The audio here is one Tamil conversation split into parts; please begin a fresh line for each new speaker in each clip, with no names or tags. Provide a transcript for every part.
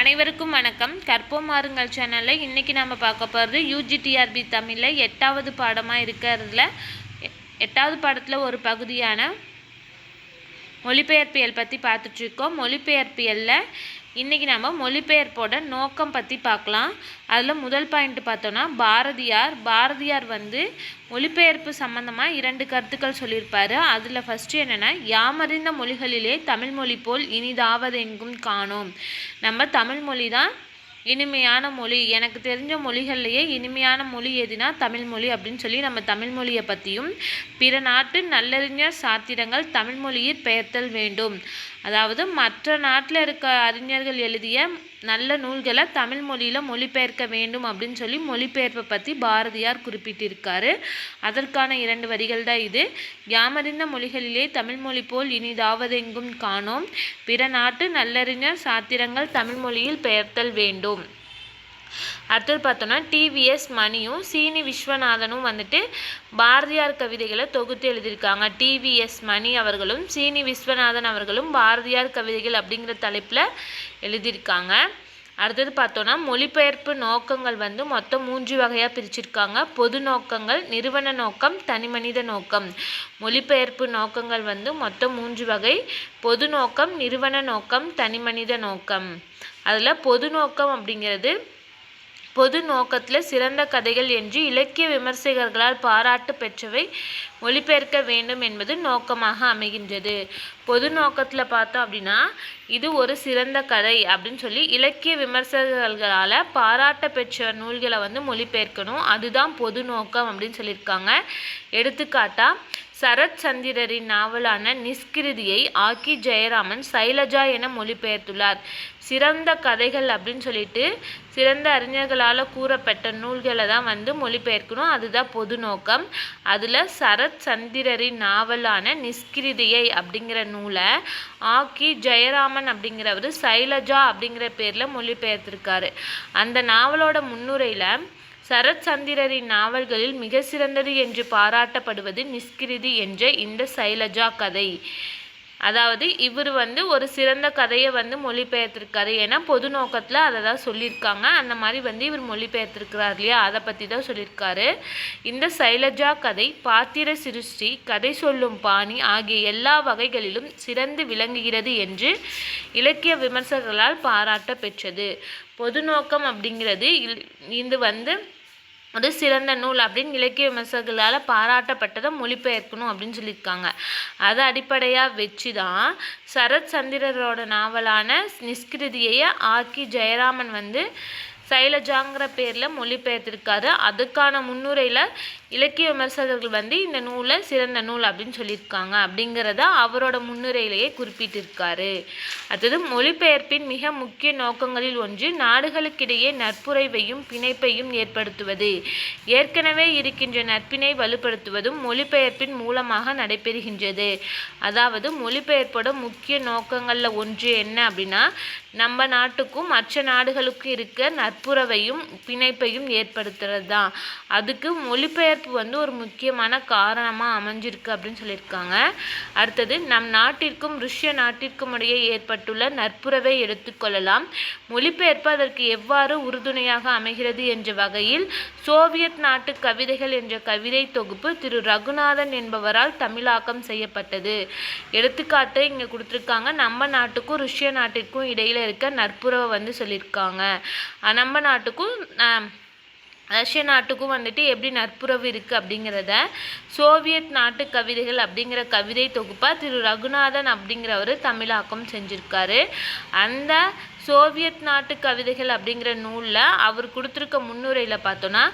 அனைவருக்கும் வணக்கம் கற்போம் மாறுங்கள் சேனலில் இன்றைக்கி நம்ம பார்க்க போகிறது யூஜிடிஆர்பி தமிழில் எட்டாவது பாடமாக இருக்கிறதுல எட்டாவது பாடத்தில் ஒரு பகுதியான மொழிபெயர்ப்பியல் பற்றி பார்த்துட்ருக்கோம் மொழிபெயர்ப்பியலில் இன்றைக்கி நம்ம மொழிபெயர்ப்போட நோக்கம் பற்றி பார்க்கலாம் அதில் முதல் பாயிண்ட் பார்த்தோன்னா பாரதியார் பாரதியார் வந்து மொழிபெயர்ப்பு சம்பந்தமாக இரண்டு கருத்துக்கள் சொல்லியிருப்பார் அதில் ஃபஸ்ட்டு என்னென்னா யாமறிந்த மொழிகளிலே தமிழ் மொழி போல் இனிதாவதெங்கும் காணோம் நம்ம தமிழ் மொழி தான் இனிமையான மொழி எனக்கு தெரிஞ்ச மொழிகள்லையே இனிமையான மொழி எதுனா தமிழ்மொழி அப்படின்னு சொல்லி நம்ம தமிழ்மொழியை பற்றியும் பிற நாட்டு நல்லறிஞர் சாத்திரங்கள் தமிழ்மொழியில் பெயர்த்தல் வேண்டும் அதாவது மற்ற நாட்டில் இருக்க அறிஞர்கள் எழுதிய நல்ல நூல்களை தமிழ் மொழியில் மொழிபெயர்க்க வேண்டும் அப்படின்னு சொல்லி மொழிபெயர்ப்பை பற்றி பாரதியார் குறிப்பிட்டிருக்காரு அதற்கான இரண்டு வரிகள் தான் இது யாமறிந்த மொழிகளிலே தமிழ் மொழி போல் இனிதாவதெங்கும் காணோம் பிற நாட்டு நல்லறிஞர் சாத்திரங்கள் தமிழ் மொழியில் பெயர்த்தல் வேண்டும் அடுத்தது பார்த்தோன்னா டிவிஎஸ் மணியும் சீனி விஸ்வநாதனும் வந்துட்டு பாரதியார் கவிதைகளை தொகுத்து எழுதியிருக்காங்க டிவிஎஸ் மணி அவர்களும் சீனி விஸ்வநாதன் அவர்களும் பாரதியார் கவிதைகள் அப்படிங்கிற தலைப்பில் எழுதியிருக்காங்க அடுத்தது பார்த்தோன்னா மொழிபெயர்ப்பு நோக்கங்கள் வந்து மொத்தம் மூன்று வகையாக பிரிச்சிருக்காங்க பொது நோக்கங்கள் நிறுவன நோக்கம் தனிமனித நோக்கம் மொழிபெயர்ப்பு நோக்கங்கள் வந்து மொத்தம் மூன்று வகை பொது நோக்கம் நிறுவன நோக்கம் தனிமனித நோக்கம் அதில் பொது நோக்கம் அப்படிங்கிறது பொது நோக்கத்தில் சிறந்த கதைகள் என்று இலக்கிய விமர்சகர்களால் பாராட்டு பெற்றவை மொழிபெயர்க்க வேண்டும் என்பது நோக்கமாக அமைகின்றது பொது நோக்கத்தில் பார்த்தோம் அப்படின்னா இது ஒரு சிறந்த கதை அப்படின்னு சொல்லி இலக்கிய விமர்சகர்களால் பாராட்ட பெற்ற நூல்களை வந்து மொழிபெயர்க்கணும் அதுதான் பொது நோக்கம் அப்படின்னு சொல்லியிருக்காங்க எடுத்துக்காட்டாக சரத்சந்திரரின் நாவலான நிஷ்கிருதியை ஆக்கி ஜெயராமன் சைலஜா என மொழிபெயர்த்துள்ளார் சிறந்த கதைகள் அப்படின்னு சொல்லிட்டு சிறந்த அறிஞர்களால் கூறப்பட்ட நூல்களை தான் வந்து மொழிபெயர்க்கணும் அதுதான் பொது நோக்கம் அதில் சரத் சந்திரரின் நாவலான நிஷ்கிருதியை அப்படிங்கிற நூலை ஆக்கி ஜெயராமன் அப்படிங்கிறவர் சைலஜா அப்படிங்கிற பேரில் மொழிபெயர்த்திருக்காரு அந்த நாவலோட முன்னுரையில் சரத்சந்திரரின் நாவல்களில் மிக சிறந்தது என்று பாராட்டப்படுவது நிஸ்கிருதி என்ற இந்த சைலஜா கதை அதாவது இவர் வந்து ஒரு சிறந்த கதையை வந்து மொழிபெயர்த்திருக்காரு ஏன்னா பொது நோக்கத்தில் அதை தான் சொல்லியிருக்காங்க அந்த மாதிரி வந்து இவர் மொழிபெயர்த்திருக்கிறார் இல்லையா அதை பற்றி தான் சொல்லியிருக்காரு இந்த சைலஜா கதை பாத்திர சிருஷ்டி கதை சொல்லும் பாணி ஆகிய எல்லா வகைகளிலும் சிறந்து விளங்குகிறது என்று இலக்கிய விமர்சகர்களால் பாராட்ட பெற்றது பொது நோக்கம் அப்படிங்கிறது இது வந்து ஒரு சிறந்த நூல் அப்படின்னு இலக்கிய விமர்சகர்களால் பாராட்டப்பட்டதை மொழிபெயர்க்கணும் அப்படின்னு சொல்லியிருக்காங்க அதை அடிப்படையாக வச்சு தான் சரத் சந்திரரோட நாவலான நிஷ்கிருதியை ஆக்கி ஜெயராமன் வந்து சைலஜாங்கிற பேரில் மொழிபெயர்த்திருக்காரு அதுக்கான முன்னுரையில் இலக்கிய விமர்சகர்கள் வந்து இந்த நூலை சிறந்த நூல் அப்படின்னு சொல்லியிருக்காங்க அப்படிங்கிறத அவரோட முன்னுரையிலேயே குறிப்பிட்டிருக்காரு அடுத்தது மொழிபெயர்ப்பின் மிக முக்கிய நோக்கங்களில் ஒன்று நாடுகளுக்கிடையே நட்புறவையும் பிணைப்பையும் ஏற்படுத்துவது ஏற்கனவே இருக்கின்ற நட்பினை வலுப்படுத்துவதும் மொழிபெயர்ப்பின் மூலமாக நடைபெறுகின்றது அதாவது மொழிபெயர்ப்போட முக்கிய நோக்கங்களில் ஒன்று என்ன அப்படின்னா நம்ம நாட்டுக்கும் மற்ற நாடுகளுக்கும் இருக்க நட்பு நட்புறவையும் பிணைப்பையும் ஏற்படுத்துறது தான் அதுக்கு மொழிபெயர்ப்பு வந்து ஒரு முக்கியமான காரணமாக அமைஞ்சிருக்கு அப்படின்னு சொல்லியிருக்காங்க அடுத்தது நம் நாட்டிற்கும் ருஷ்ய நாட்டிற்கும் இடையே ஏற்பட்டுள்ள நட்புறவை எடுத்துக்கொள்ளலாம் மொழிபெயர்ப்பு அதற்கு எவ்வாறு உறுதுணையாக அமைகிறது என்ற வகையில் சோவியத் நாட்டு கவிதைகள் என்ற கவிதை தொகுப்பு திரு ரகுநாதன் என்பவரால் தமிழாக்கம் செய்யப்பட்டது எடுத்துக்காட்டு இங்கே கொடுத்துருக்காங்க நம்ம நாட்டுக்கும் ருஷ்ய நாட்டிற்கும் இடையில் இருக்க நட்புறவை வந்து சொல்லியிருக்காங்க ஆனால் நம்ம நாட்டுக்கும் ரஷ்ய நாட்டுக்கும் வந்துட்டு எப்படி நட்புறவு இருக்குது அப்படிங்கிறத சோவியத் நாட்டு கவிதைகள் அப்படிங்கிற கவிதை தொகுப்பாக திரு ரகுநாதன் அப்படிங்கிறவர் தமிழாக்கம் செஞ்சுருக்காரு அந்த சோவியத் நாட்டு கவிதைகள் அப்படிங்கிற நூலில் அவர் கொடுத்துருக்க முன்னுரையில் பார்த்தோன்னா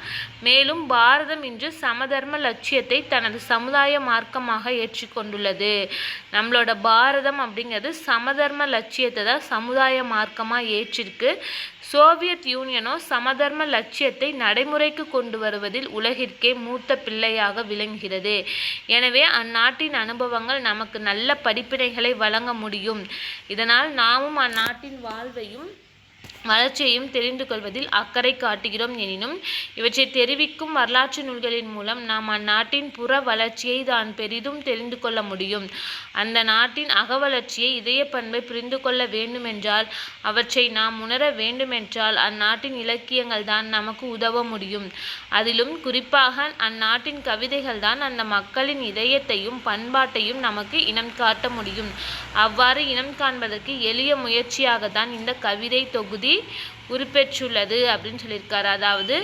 மேலும் பாரதம் இன்று சமதர்ம லட்சியத்தை தனது சமுதாய மார்க்கமாக ஏற்றுக்கொண்டுள்ளது நம்மளோட பாரதம் அப்படிங்கிறது சமதர்ம லட்சியத்தை தான் சமுதாய மார்க்கமாக ஏற்றிருக்கு சோவியத் யூனியனோ சமதர்ம லட்சியத்தை நடைமுறைக்கு கொண்டு வருவதில் உலகிற்கே மூத்த பிள்ளையாக விளங்குகிறது எனவே அந்நாட்டின் அனுபவங்கள் நமக்கு நல்ல படிப்பினைகளை வழங்க முடியும் இதனால் நாமும் அந்நாட்டின் வாழ்வையும் வளர்ச்சியையும் தெரிந்து கொள்வதில் அக்கறை காட்டுகிறோம் எனினும் இவற்றை தெரிவிக்கும் வரலாற்று நூல்களின் மூலம் நாம் அந்நாட்டின் புற வளர்ச்சியை தான் பெரிதும் தெரிந்து கொள்ள முடியும் அந்த நாட்டின் அகவளர்ச்சியை இதய பண்பை புரிந்து கொள்ள வேண்டுமென்றால் அவற்றை நாம் உணர வேண்டுமென்றால் அந்நாட்டின் இலக்கியங்கள் தான் நமக்கு உதவ முடியும் அதிலும் குறிப்பாக அந்நாட்டின் கவிதைகள் தான் அந்த மக்களின் இதயத்தையும் பண்பாட்டையும் நமக்கு இனம் காட்ட முடியும் அவ்வாறு இனம் காண்பதற்கு எளிய முயற்சியாகத்தான் இந்த கவிதை தொகுதி மாதிரி அப்படின்னு சொல்லியிருக்காரு அதாவது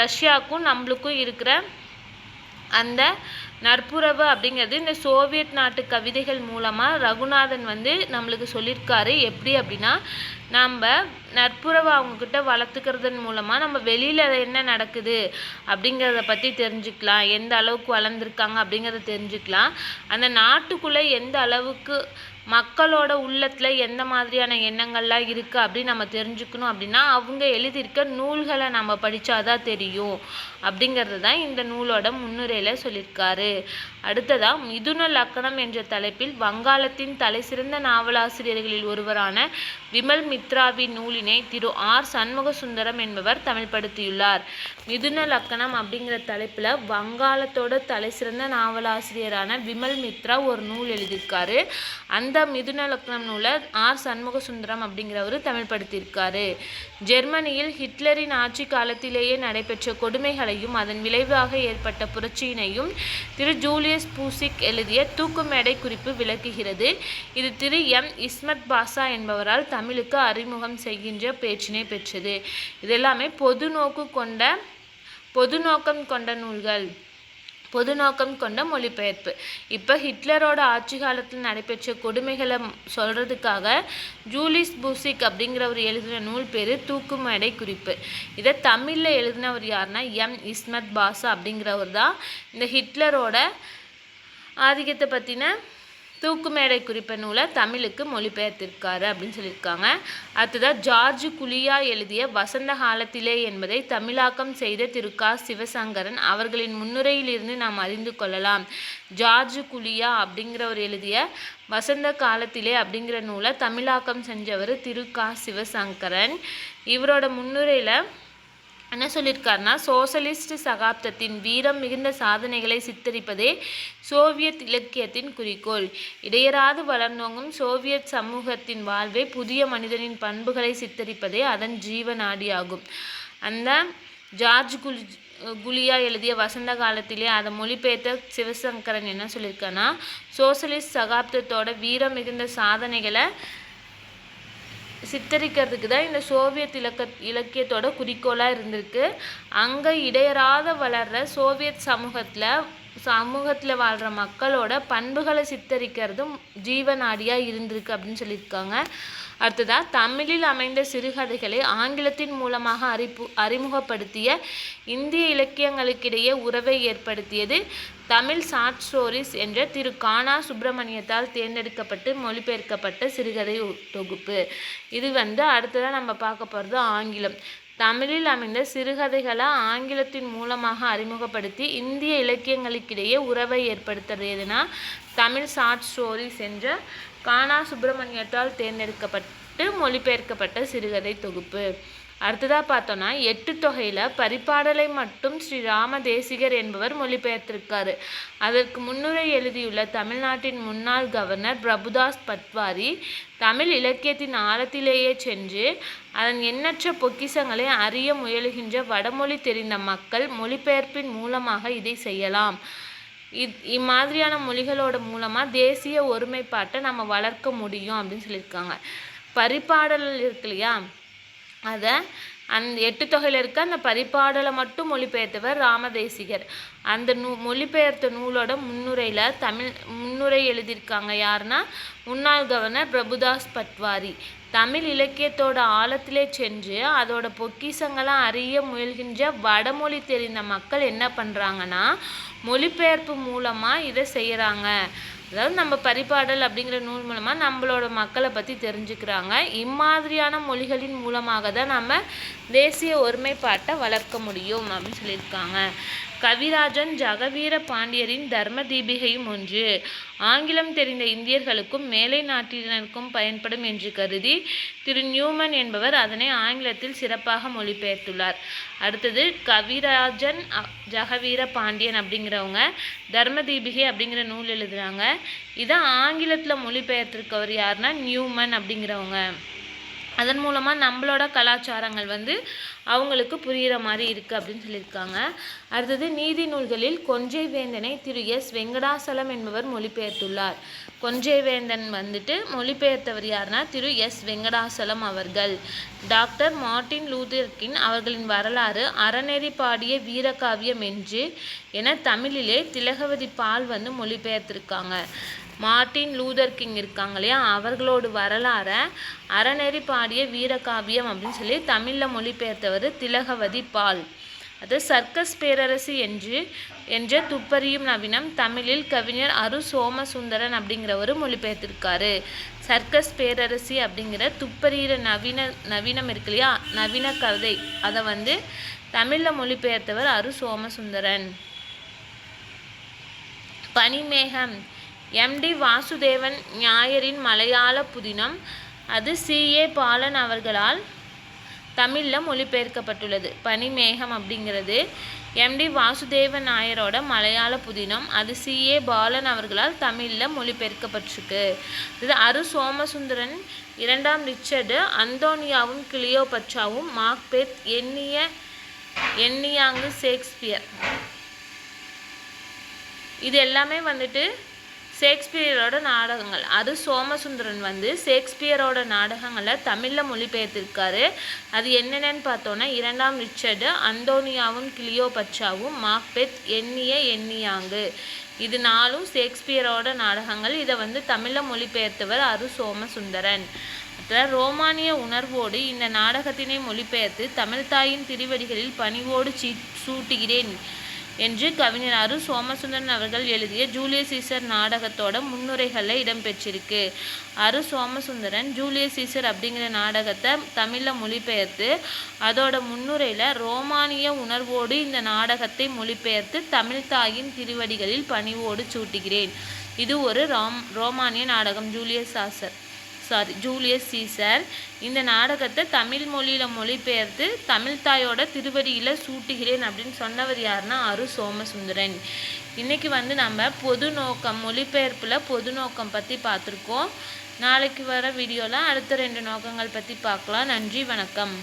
ரஷ்யாவுக்கும் நம்மளுக்கும் இருக்கிற அந்த நட்புறவு அப்படிங்கிறது இந்த சோவியத் நாட்டு கவிதைகள் மூலமாக ரகுநாதன் வந்து நம்மளுக்கு சொல்லியிருக்காரு எப்படி அப்படின்னா நம்ம நட்புறவை அவங்கக்கிட்ட வளர்த்துக்கிறதன் மூலமாக நம்ம வெளியில் என்ன நடக்குது அப்படிங்கிறத பற்றி தெரிஞ்சுக்கலாம் எந்த அளவுக்கு வளர்ந்துருக்காங்க அப்படிங்கிறத தெரிஞ்சுக்கலாம் அந்த நாட்டுக்குள்ளே எந்த அளவுக்கு மக்களோட உள்ளத்தில் எந்த மாதிரியான எண்ணங்கள்லாம் இருக்குது அப்படின்னு நம்ம தெரிஞ்சுக்கணும் அப்படின்னா அவங்க எழுதியிருக்க நூல்களை நம்ம படித்தாதான் தெரியும் அப்படிங்கிறது தான் இந்த நூலோட முன்னுரையில் சொல்லியிருக்காரு அடுத்ததாக மிதுன லக்கணம் என்ற தலைப்பில் வங்காளத்தின் தலைசிறந்த நாவலாசிரியர்களில் ஒருவரான விமல் மித்ராவின் நூலினை திரு ஆர் சண்முக சுந்தரம் என்பவர் தமிழ்படுத்தியுள்ளார் மிதுன லக்கணம் அப்படிங்கிற தலைப்பில் வங்காளத்தோட தலைசிறந்த நாவலாசிரியரான விமல் மித்ரா ஒரு நூல் எழுதியிருக்காரு அந்த மிதுன லக்கணம் நூலை ஆர் சண்முக சுந்தரம் அப்படிங்கிறவர் தமிழ்படுத்தியிருக்காரு ஜெர்மனியில் ஹிட்லரின் ஆட்சி காலத்திலேயே நடைபெற்ற கொடுமைகளை வரலாறையும் அதன் விளைவாக ஏற்பட்ட புரட்சியினையும் திரு ஜூலியஸ் பூசிக் எழுதிய தூக்குமேடை குறிப்பு விளக்குகிறது இது திரு எம் இஸ்மத் பாசா என்பவரால் தமிழுக்கு அறிமுகம் செய்கின்ற பேச்சினை பெற்றது இதெல்லாமே பொது நோக்கு கொண்ட பொது நோக்கம் கொண்ட நூல்கள் பொது நோக்கம் கொண்ட மொழிபெயர்ப்பு இப்போ ஹிட்லரோட ஆட்சி காலத்தில் நடைபெற்ற கொடுமைகளை சொல்கிறதுக்காக ஜூலிஸ் பூசிக் அப்படிங்கிறவர் எழுதின நூல் பேர் தூக்குமேடை குறிப்பு இதை தமிழில் எழுதினவர் யாருன்னா எம் இஸ்மத் பாசா அப்படிங்கிறவர் தான் இந்த ஹிட்லரோட ஆதிக்கத்தை பற்றின தூக்குமேடை குறிப்ப நூலை தமிழுக்கு மொழிபெயர்த்திருக்காரு அப்படின்னு சொல்லியிருக்காங்க அடுத்ததான் ஜார்ஜ் குலியா எழுதிய வசந்த காலத்திலே என்பதை தமிழாக்கம் செய்த திரு சிவசங்கரன் அவர்களின் முன்னுரையிலிருந்து நாம் அறிந்து கொள்ளலாம் ஜார்ஜ் குலியா அப்படிங்கிறவர் எழுதிய வசந்த காலத்திலே அப்படிங்கிற நூலை தமிழாக்கம் செஞ்சவர் திரு சிவசங்கரன் இவரோட முன்னுரையில் என்ன சொல்லியிருக்காருன்னா சோசலிஸ்ட் சகாப்தத்தின் வீரம் மிகுந்த சாதனைகளை சித்தரிப்பதே சோவியத் இலக்கியத்தின் குறிக்கோள் இடையராது வளர்ந்தோங்கும் சோவியத் சமூகத்தின் வாழ்வை புதிய மனிதனின் பண்புகளை சித்தரிப்பதே அதன் ஜீவநாடியாகும் அந்த ஜார்ஜ் குலி குலியா எழுதிய வசந்த காலத்திலே அதை மொழிபெயர்த்த சிவசங்கரன் என்ன சொல்லியிருக்கான்னா சோசலிஸ்ட் சகாப்தத்தோட வீரம் மிகுந்த சாதனைகளை சித்தரிக்கிறதுக்கு தான் இந்த சோவியத் இலக்க இலக்கியத்தோட குறிக்கோளாக இருந்திருக்கு அங்கே இடையறாத வளர்கிற சோவியத் சமூகத்தில் சமூகத்தில் வாழ்கிற மக்களோட பண்புகளை சித்தரிக்கிறதும் ஜீவநாடியாக இருந்திருக்கு அப்படின்னு சொல்லியிருக்காங்க அடுத்ததாக தமிழில் அமைந்த சிறுகதைகளை ஆங்கிலத்தின் மூலமாக அறிப்பு அறிமுகப்படுத்திய இந்திய இலக்கியங்களுக்கிடையே உறவை ஏற்படுத்தியது தமிழ் சாட் ஸ்டோரிஸ் என்ற திரு கானா சுப்பிரமணியத்தால் தேர்ந்தெடுக்கப்பட்டு மொழிபெயர்க்கப்பட்ட சிறுகதை தொகுப்பு இது வந்து அடுத்ததாக நம்ம பார்க்க போகிறது ஆங்கிலம் தமிழில் அமைந்த சிறுகதைகளை ஆங்கிலத்தின் மூலமாக அறிமுகப்படுத்தி இந்திய இலக்கியங்களுக்கிடையே உறவை ஏற்படுத்துறது எதுனா தமிழ் ஷார்ட் ஸ்டோரிஸ் என்ற கானா சுப்பிரமணியத்தால் தேர்ந்தெடுக்கப்பட்டு மொழிபெயர்க்கப்பட்ட சிறுகதை தொகுப்பு அடுத்ததாக பார்த்தோன்னா எட்டு தொகையில் பரிபாடலை மட்டும் ஸ்ரீ ராம தேசிகர் என்பவர் மொழிபெயர்த்திருக்காரு அதற்கு முன்னுரை எழுதியுள்ள தமிழ்நாட்டின் முன்னாள் கவர்னர் பிரபுதாஸ் பட்வாரி தமிழ் இலக்கியத்தின் ஆழத்திலேயே சென்று அதன் எண்ணற்ற பொக்கிசங்களை அறிய முயலுகின்ற வடமொழி தெரிந்த மக்கள் மொழிபெயர்ப்பின் மூலமாக இதை செய்யலாம் இத் இம்மாதிரியான மொழிகளோட மூலமாக தேசிய ஒருமைப்பாட்டை நம்ம வளர்க்க முடியும் அப்படின்னு சொல்லியிருக்காங்க பரிபாடல் இருக்கு இல்லையா அதை அந் எட்டு தொகையில் இருக்க அந்த பரிபாடலை மட்டும் மொழிபெயர்த்தவர் ராமதேசிகர் அந்த நூ மொழிபெயர்த்த நூலோட முன்னுரையில் தமிழ் முன்னுரை எழுதியிருக்காங்க யாருன்னா முன்னாள் கவர்னர் பிரபுதாஸ் பட்வாரி தமிழ் இலக்கியத்தோட ஆழத்திலே சென்று அதோட பொக்கிசங்களாம் அறிய முயல்கின்ற வடமொழி தெரிந்த மக்கள் என்ன பண்ணுறாங்கன்னா மொழிபெயர்ப்பு மூலமாக இதை செய்கிறாங்க அதாவது நம்ம பரிபாடல் அப்படிங்கிற நூல் மூலமாக நம்மளோட மக்களை பற்றி தெரிஞ்சுக்கிறாங்க இம்மாதிரியான மொழிகளின் மூலமாக தான் நம்ம தேசிய ஒருமைப்பாட்டை வளர்க்க முடியும் அப்படின்னு சொல்லியிருக்காங்க கவிராஜன் ஜகவீர பாண்டியரின் தர்ம தீபிகையும் ஒன்று ஆங்கிலம் தெரிந்த இந்தியர்களுக்கும் மேலை நாட்டினருக்கும் பயன்படும் என்று கருதி திரு நியூமன் என்பவர் அதனை ஆங்கிலத்தில் சிறப்பாக மொழிபெயர்த்துள்ளார் அடுத்தது கவிராஜன் ஜகவீர பாண்டியன் அப்படிங்கிறவங்க தர்ம தீபிகை அப்படிங்கிற நூல் எழுதுகிறாங்க இதை ஆங்கிலத்தில் மொழிபெயர்த்திருக்கவர் யாருன்னா நியூமன் அப்படிங்கிறவங்க அதன் மூலமாக நம்மளோட கலாச்சாரங்கள் வந்து அவங்களுக்கு புரிகிற மாதிரி இருக்குது அப்படின்னு சொல்லியிருக்காங்க அடுத்தது நீதி நூல்களில் கொஞ்சை வேந்தனை திரு எஸ் வெங்கடாசலம் என்பவர் மொழிபெயர்த்துள்ளார் கொஞ்சை வேந்தன் வந்துட்டு மொழிபெயர்த்தவர் யாருன்னா திரு எஸ் வெங்கடாசலம் அவர்கள் டாக்டர் மார்ட்டின் லூதர்கின் அவர்களின் வரலாறு அறநெறி பாடிய வீரகாவியம் என்று என தமிழிலே திலகவதி பால் வந்து மொழிபெயர்த்திருக்காங்க மார்ட்டின் லூதர் கிங் இருக்காங்க இல்லையா அவர்களோட வரலாறை அறநெறி பாடிய வீரகாவியம் அப்படின்னு சொல்லி தமிழில் மொழிபெயர்த்தவர் திலகவதி பால் அது சர்க்கஸ் பேரரசு என்று என்ற துப்பறியும் நவீனம் தமிழில் கவிஞர் அரு சோமசுந்தரன் அப்படிங்கிறவரும் மொழிபெயர்த்திருக்காரு சர்க்கஸ் பேரரசி அப்படிங்கிற துப்பறிகிற நவீன நவீனம் இருக்கு இல்லையா நவீன கதை அதை வந்து தமிழில் மொழிபெயர்த்தவர் அரு சோமசுந்தரன் பனிமேகம் எம்டி வாசுதேவன் நாயரின் மலையாள புதினம் அது சிஏ பாலன் அவர்களால் தமிழில் மொழிபெயர்க்கப்பட்டுள்ளது பனிமேகம் அப்படிங்கிறது எம்டி வாசுதேவன் நாயரோட மலையாள புதினம் அது சிஏ பாலன் அவர்களால் தமிழில் மொழிபெயர்க்கப்பட்டிருக்கு இது அரு சோமசுந்தரன் இரண்டாம் ரிச்சர்டு அந்தோனியாவும் பச்சாவும் மாக்பெத் எண்ணிய எண்ணியாங்கு ஷேக்ஸ்பியர் இது எல்லாமே வந்துட்டு ஷேக்ஸ்பியரோட நாடகங்கள் அது சோமசுந்தரன் வந்து ஷேக்ஸ்பியரோட நாடகங்களை தமிழில் மொழிபெயர்த்திருக்காரு அது என்னென்னு பார்த்தோன்னா இரண்டாம் ரிச்சர்டு அந்தோனியாவும் கிளியோபட்சாவும் மாக்பெத் எண்ணிய எண்ணியாங்கு இது நாலும் ஷேக்ஸ்பியரோட நாடகங்கள் இதை வந்து தமிழில் மொழிபெயர்த்தவர் அரு சோமசுந்தரன் ரோமானிய உணர்வோடு இந்த நாடகத்தினை மொழிபெயர்த்து தமிழ்தாயின் திருவடிகளில் பணிவோடு சீ சூட்டுகிறேன் என்று கவிஞனாரு சோமசுந்தரன் அவர்கள் எழுதிய ஜூலியஸ் சீசர் நாடகத்தோட முன்னுரைகளில் இடம்பெற்றிருக்கு அரு சோமசுந்தரன் ஜூலியஸ் சீசர் அப்படிங்கிற நாடகத்தை தமிழில் மொழிபெயர்த்து அதோட முன்னுரையில் ரோமானிய உணர்வோடு இந்த நாடகத்தை மொழிபெயர்த்து தமிழ் தாயின் திருவடிகளில் பணிவோடு சூட்டுகிறேன் இது ஒரு ராம் ரோமானிய நாடகம் Julius Caesar sorry Julius Caesar இந்த நாடகத்தை தமிழ் மொழியில் மொழிபெயர்த்து தமிழ்தாயோட திருவடியில் சூட்டுகிறேன் அப்படின்னு சொன்னவர் யாருன்னா அரு சோமசுந்தரன் இன்றைக்கி வந்து நம்ம பொது நோக்கம் மொழிபெயர்ப்பில் பொது நோக்கம் பற்றி பார்த்துருக்கோம் நாளைக்கு வர வீடியோவில் அடுத்த ரெண்டு நோக்கங்கள் பற்றி பார்க்கலாம் நன்றி வணக்கம்